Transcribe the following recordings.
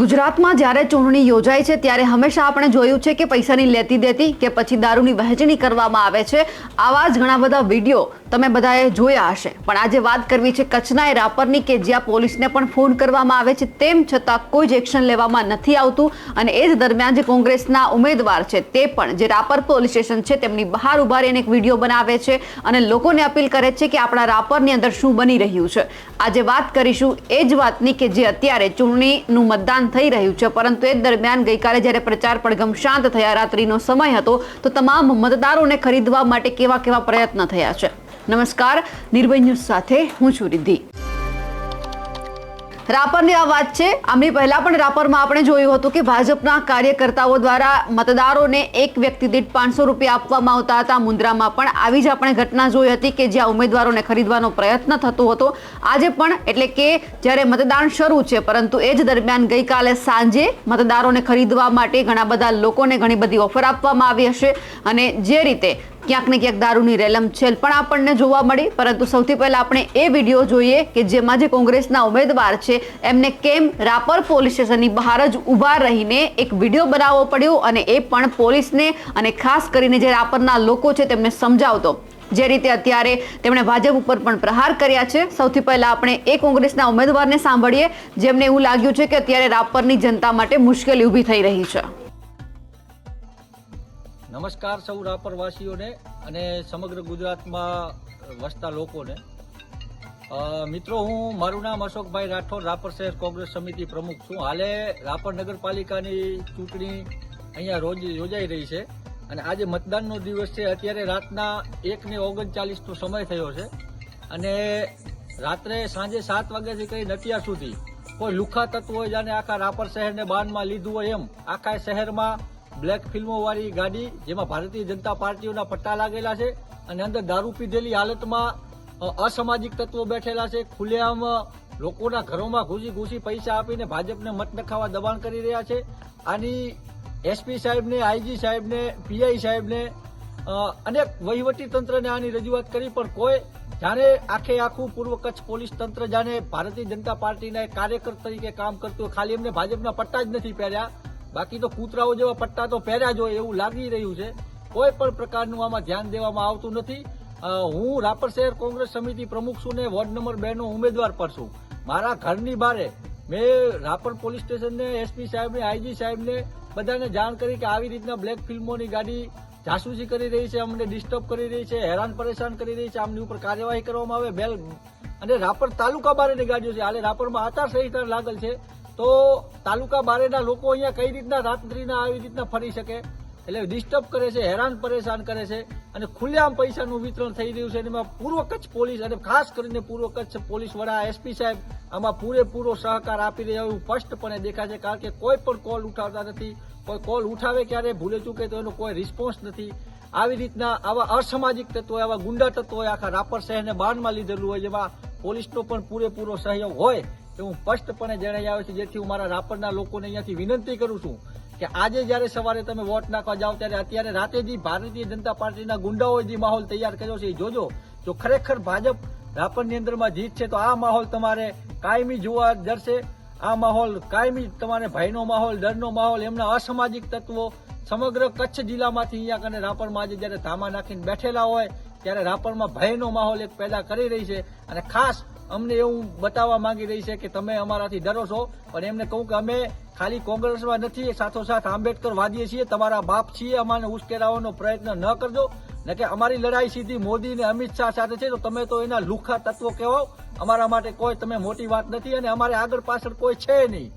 ગુજરાતમાં જ્યારે ચૂંટણી યોજાય છે, ત્યારે હંમેશા આપણે જોયું છે કે પૈસાની લેતી દેતી કે પછી દારૂની વહેંચણી કરવામાં આવે છે. આવા જ ઘણા બધા વીડિયો તમે બધાએ જોયા હશે. પણ આજે વાત કરવી છે કચ્છના એ રાપરની કે જ્યાં પોલીસને પણ ફોન કરવામાં આવે છે. તેમ છતાં કોઈ જ એક્શન લેવામાં નથી આવતું અને એ જ દરમિયાન જે કોંગ્રેસના ઉમેદવાર છે, તે પણ જે રાપર પોલીસ સ્ટેશન છે, તેમની બહાર ઊભા રહીને એક વીડિયો બનાવે છે અને લોકોને અપીલ કરે છે કે આપણા રાપરની અંદર શું બની રહ્યું છે. આજે વાત કરીશું એ જ વાતની કે જે અત્યારે ચૂંટણીનું મતદાન થઈ રહ્યું છે. પરંતુ એ દરમિયાન ગઈકાલે જ્યારે પ્રચાર પડઘમ શાંત થયા, રાત્રિનો સમય હતો, તો તમામ મતદારોને ખરીદવા માટે કેવા કેવા પ્રયત્ન થયા છે. નમસ્કાર, નિર્ભય ન્યૂઝ સાથે હું છું રિદ્ધિ. રાપરની આ વાત છે. આમની પહેલા પણ રાપરમાં આપણે જોયું હતું કે ભાજપના કાર્યકર્તાઓ દ્વારા મતદારોને એક વ્યક્તિ દીઠ પાંચસો રૂપિયા આપવામાં આવતા હતા. મુન્દ્રામાં પણ આવી જ આપણે ઘટના જોઈ હતી કે જ્યાં ઉમેદવારોને ખરીદવાનો પ્રયત્ન થતો હતો. આજે પણ એટલે કે જ્યારે મતદાન શરૂ છે, પરંતુ એ જ દરમિયાન ગઈકાલે સાંજે મતદારોને ખરીદવા માટે ઘણા બધા લોકોને ઘણી બધી ઓફર આપવામાં આવી હશે. અને જે રીતે ક્યાંક ને ક્યાંક દારૂની રેલમ છેલ પણ આપણને જોવા મળી. પરંતુ સૌથી પહેલા આપણે એ વીડિયો જોઈએ કે જેમાં જે કોંગ્રેસના ઉમેદવાર છે, એમને કેમ રાપર પોલીસ સ્ટેશનની બહાર જ ઊભા રહીને એક વીડિયો બનાવવો પડ્યો અને એ પણ પોલીસને અને ખાસ કરીને જે રાપરના લોકો છે તેમને સમજાવતો. જે રીતે અત્યારે તેમણે ભાજપ ઉપર પણ પ્રહાર કર્યા છે. સૌથી પહેલા આપણે એ કોંગ્રેસના ઉમેદવારને સાંભળીએ. જેમને એવું લાગ્યું છે કે અત્યારે રાપરની જનતા માટે મુશ્કેલી ઊભી થઈ રહી છે. નમસ્કાર સૌ રાપરવાસીઓને અને સમગ્ર ગુજરાતમાં વસતા લોકોને. મિત્રો, હું મારું નામ અશોકભાઈ રાઠોડ, રાપર શહેર કોંગ્રેસ સમિતિ પ્રમુખ છું. હાલે રાપર નગરપાલિકાની ચૂંટણી અહીંયા રોજ યોજાઈ રહી છે અને આજે મતદાનનો દિવસ છે. અત્યારે રાતના એક ને ઓગણચાલીસનો સમય થયો છે અને રાત્રે સાંજે સાત વાગ્યાથી કંઈ અત્યાર સુધી કોઈ લુખા તત્વો હોય જાણે આખા રાપર શહેરને બાનમાં લીધું હોય એમ. આખા શહેરમાં બ્લેક ફિલ્મો વાળી ગાડી જેમાં ભારતીય જનતા પાર્ટીઓના પટ્ટા લાગેલા છે અને અંદર દારૂ પીધેલી હાલતમાં અસામાજિક તત્વો બેઠેલા છે. ખુલ્લેઆમ લોકોના ઘરોમાં ઘૂસી ઘૂસી પૈસા આપીને ભાજપને મત નખાવા દબાણ કરી રહ્યા છે. આની એસપી સાહેબને, આઈજી સાહેબને, પીઆઈ સાહેબને અનેક વહીવટી તંત્રને આની રજૂઆત કરી, પણ કોઈ જાણે આખે આખું પૂર્વ કચ્છ પોલીસ તંત્ર જાણે ભારતીય જનતા પાર્ટીના કાર્યકર તરીકે કામ કરતું ખાલી એમને ભાજપના પટ્ટા જ નથી પહેર્યા. બાકી તો કૂતરાઓ જેવા પટ્ટા તો પહેર્યા જ હોય એવું લાગી રહ્યું છે. કોઈ પણ પ્રકારનું આમાં ધ્યાન દેવામાં આવતું નથી. હું રાપર શહેર કોંગ્રેસ સમિતિ પ્રમુખ છું ને વોર્ડ નંબર બે નો ઉમેદવાર પર છું. મારા ઘરની બારે મેં રાપર પોલીસ સ્ટેશનને એસપી સાહેબને આઈજી સાહેબને બધાને જાણ કરી કે આવી રીતના બ્લેક ફિલ્મોની ગાડી જાસૂસી કરી રહી છે, અમને ડિસ્ટર્બ કરી રહી છે, હેરાન પરેશાન કરી રહી છે. આમની ઉપર કાર્યવાહી કરવામાં આવે, બેલ અને રાપર તાલુકા બારેની ગાડીઓ છે. હાલે રાપરમાં આચારસંહિતા લાગેલ છે. તો તાલુકા બારેના લોકો અહીંયા કઈ રીતના રાત્રિના આવી રીતના ફરી શકે? એટલે ડિસ્ટર્બ કરે છે, હેરાન પરેશાન કરે છે અને ખુલ્લેઆમ પૈસાનું વિતરણ થઈ રહ્યું છે એમાં પૂર્વ કચ્છ પોલીસ અને ખાસ કરીને પૂર્વ કચ્છ પોલીસ વડા એસપી સાહેબ આમાં પૂરેપૂરો સહકાર આપી રહ્યા એવું સ્પષ્ટપણે દેખાય છે. કારણ કે કોઈ પણ કોલ ઉઠાવતા નથી. કોઈ કોલ ઉઠાવે ક્યારે ભૂલે ચૂકે તો એનો કોઈ રિસ્પોન્સ નથી. આવી રીતના આવા અસામાજિક તત્વો, આવા ગુંડા તત્વોએ આખા રાપર શહેરને બાનમાં લીધેલું હોય, જેમાં પોલીસનો પણ પૂરેપૂરો સહયોગ હોય એવું સ્પષ્ટપણે જણાઈ આવે છે, જેથી હું મારા રાપરના લોકોને અહીંયાથી વિનંતી કરું છું કે આજે જ્યારે સવારે તમે વોટ નાખવા જાઓ ત્યારે અત્યારે રાતે જે ભારતીય જનતા પાર્ટીના ગુંડાઓએ જે માહોલ તૈયાર કર્યો છે એ જોજો. જો ખરેખર ભાજપ રાપરની અંદરમાં જીત છે તો આ માહોલ તમારે કાયમી જોવા જશે આ માહોલ કાયમી તમારે ભયનો માહોલ, ડરનો માહોલ, એમના અસામાજિક તત્વો સમગ્ર કચ્છ જિલ્લામાંથી અહીંયા કને રાપરમાં આજે જ્યારે ધામા નાખીને બેઠેલા હોય, ત્યારે રાપરમાં ભયનો માહોલ એક પેદા કરી રહી છે. અને ખાસ અમને એવું બતાવવા માંગી રહી છે કે તમે અમારાથી ડરો છો. પણ એમને કહું કે અમે ખાલી કોંગ્રેસમાં નથી, સાથોસાથ આંબેડકર વાદીએ છીએ. તમારા બાપ છીએ અમારે ઉશ્કેરાવાનો પ્રયત્ન ન કરજો. ને કે અમારી લડાઈ સીધી મોદી ને અમિત શાહ સાથે છે, તો તમે તો એના લુખા તત્વો કહેવાઓ. અમારા માટે કોઈ તમે મોટી વાત નથી અને અમારે આગળ પાછળ કોઈ છે નહીં.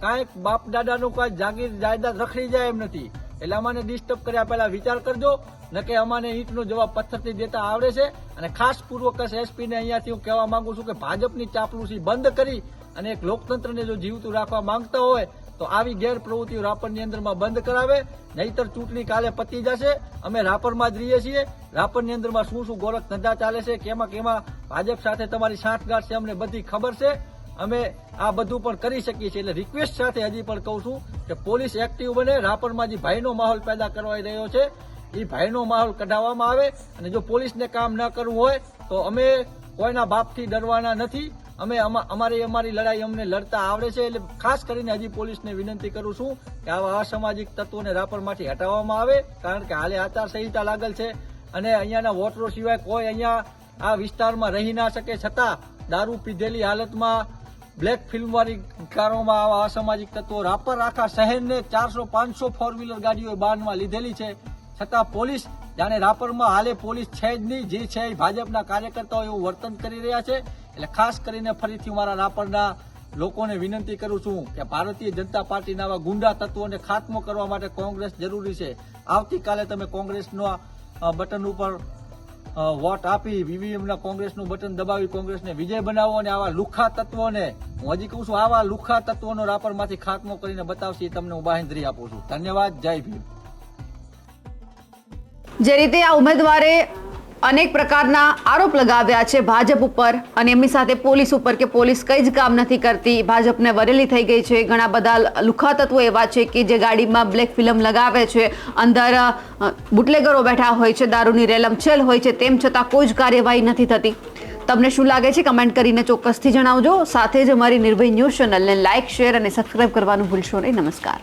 કાંઈક બાપ દાદાનું કાંઈ જાગીર જાયદાદ રખડી જાય એમ નથી. એટલે અમાને ડિસ્ટર્બ કર્યા પહેલા વિચાર કરજો, ન કે અમાને ઈંટનો જવાબ પથ્થરથી દેતા આવડે છે. અને ખાસ પૂર્વક એસપીને અહીંયાથી હું કહેવા માંગુ છું કે ભાજપની ચાપલુસી બંધ કરી અને એક લોકતંત્રને જો જીવતું રાખવા માંગતા હોય, તો આવી ગેરપ્રવૃત્તિઓ રાપરની અંદરમાં બંધ કરાવે, નહીતર ચૂંટણી કાલે પતી જશે. અમે રાપરમાં જ રહીએ છીએ. રાપરની અંદરમાં શું શું ગોરખ ધંધા ચાલે છે, કેમાં કેમાં ભાજપ સાથે તમારી સાંઠગાંઠ છે, અમને બધી ખબર છે. અમે આ બધું પણ કરી શકીએ છીએ. એટલે રિક્વેસ્ટ સાથે હજી પણ કહું છું કે પોલીસ એક્ટિવ બને. રાપરમાં જે ભયનો માહોલ પેદા કરવાઈ રહ્યો છે, એ ભયનો માહોલ કઢાવવામાં આવે અને જો પોલીસને કામ ન કરવું હોય, તો અમે કોઈના બાપથી ડરવાના નથી. અમે અમા- અમારી અમારી લડાઈ અમને લડતા આવડે છે. એટલે ખાસ કરીને હજી પોલીસને વિનંતી કરું છું કે આવા અસામાજિક તત્વોને રાપરમાંથી હટાવવામાં આવે, કારણ કે હાલે આચારસંહિતા લાગેલ છે અને અહીંયાના વોટરો સિવાય કોઈ અહીંયા આ વિસ્તારમાં રહી ના શકે. છતાં દારૂ પીધેલી હાલતમાં બ્લેક ફિલ્મ વાળી કારોમાં આવા અસામાજિક તત્વો રાપર આખા શહેરને ચારસો, પાંચસો ફોર વ્હીલર ગાડીઓ બાનમાં લીધેલી છે. છતાં પોલીસ જાણે રાપરમાં હાલે પોલીસ છે જ નહીં, જે છે ભાજપના કાર્યકર્તાઓ એવું વર્તન કરી રહ્યા છે. એટલે ખાસ કરીને ફરીથી મારા રાપરના લોકોને વિનંતી કરું છું કે ભારતીય જનતા પાર્ટીના આવા ગુંડા તત્વોને ખાત્મો કરવા માટે કોંગ્રેસ જરૂરી છે. આવતીકાલે તમે કોંગ્રેસના બટન ઉપર વોટ આપી વીવીએમ કોંગ્રેસનું બટન દબાવી કોંગ્રેસને વિજય બનાવો અને આવા લુખા તત્વોને, હું હજી કહું છું, આવા લુખા તત્વોનો રાપરમાંથી ખાત્મો કરીને બતાવશે એ તમને હું બાહેંધરી આપું છું. ધન્યવાદ, જય ભીમ. જે રીતે આ ઉમેદવારે અનેક પ્રકારના આરોપ લગાવ્યા છે ભાજપ ઉપર અને એમની સાથે પોલીસ ઉપર કે પોલીસ કંઈ જ કામ નથી કરતી. ભાજપને વરેલી થઈ ગઈ છે. ઘણા બધા લુખા તત્વો એવા છે કે જે ગાડીમાં બ્લેક ફિલ્મ લગાવે છે. અંદર બુટલેગરો બેઠા હોય છે, દારૂની રેલમછેલ હોય છે, તેમ છતાં કોઈ જ કાર્યવાહી નથી થતી. તમને શું લાગે છે? કમેન્ટ કરીને ચોક્કસથી જણાવજો. સાથે જ અમારી નિર્ભય ન્યૂઝ ચેનલને લાઇક શેર અને સબસ્ક્રાઇબ કરવાનું ભૂલશો નહીં. નમસ્કાર.